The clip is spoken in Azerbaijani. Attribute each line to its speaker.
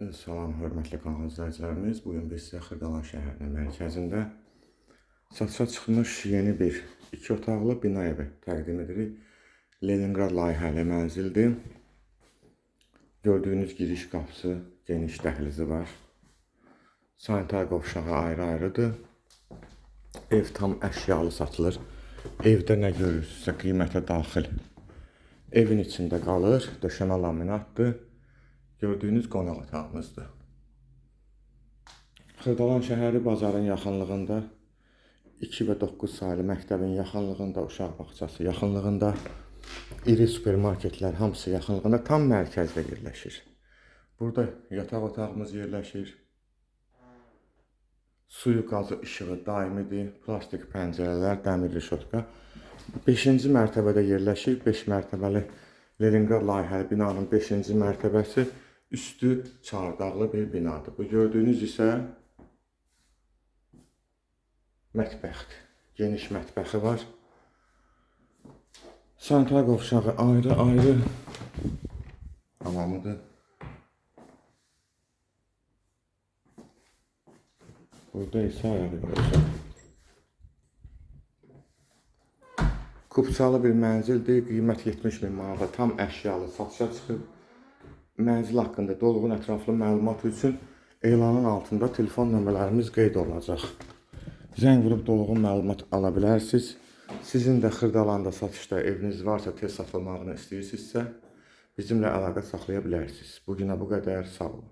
Speaker 1: Salam, hörmətli kanal izləyicilərimiz. Bu gün biz sizə Xırdalan şəhərinin mərkəzində satışa çıxmış yeni bir iki otaqlı bina evi təqdim edirik. Leningrad layihəli mənzildir. Gördüyünüz giriş qapısı, geniş dəhlizi var. Sanitar qovşağı ayrı-ayrıdır. Ev tam əşyalı satılır. Evdə nə görürsünüzsə qiymətə daxil. Evin içində qalır, döşəmə laminatdır. Gördüyünüz qonaq otağımızdır. Xırdalan şəhəri bazarın yaxınlığında 2 və 9 saylı məktəbin yaxınlığında, uşaq bağçası yaxınlığında, iri supermarketlər hamısı yaxınlığında tam mərkəzdə yerləşir. Burada yataq otağımız yerləşir. Suyu, qazı, işığı daimidir. Plastik pəncərələr, dəmir rişotka. 5-ci mərtəbədə yerləşir. 5 mərtəbəli Leningrad layihəli binanın 5-ci mərtəbəsi üstü çardaqlı bir binadır. Bu gördüyünüz isə mətbəxdir. Geniş mətbəxi var. Sanitar qovşağı ayrı-ayrı hamamıdır. Burada isə ayağı görürsən. Kupçalı bir mənzildir. Qiymət 70 min manata tam əşyalı satışa çıxıb. Mənzil haqqında dolğun ətraflı məlumat üçün elanın altında telefon nömrələrimiz qeyd olunacaq. Zəng vurub dolğun məlumat ala bilərsiniz. Sizin də Xırdalanda satışda eviniz varsa, tez satılmağını istəyirsinizsə, bizimlə əlaqə saxlaya bilərsiniz. Bu günə bu qədər. Sağ olun.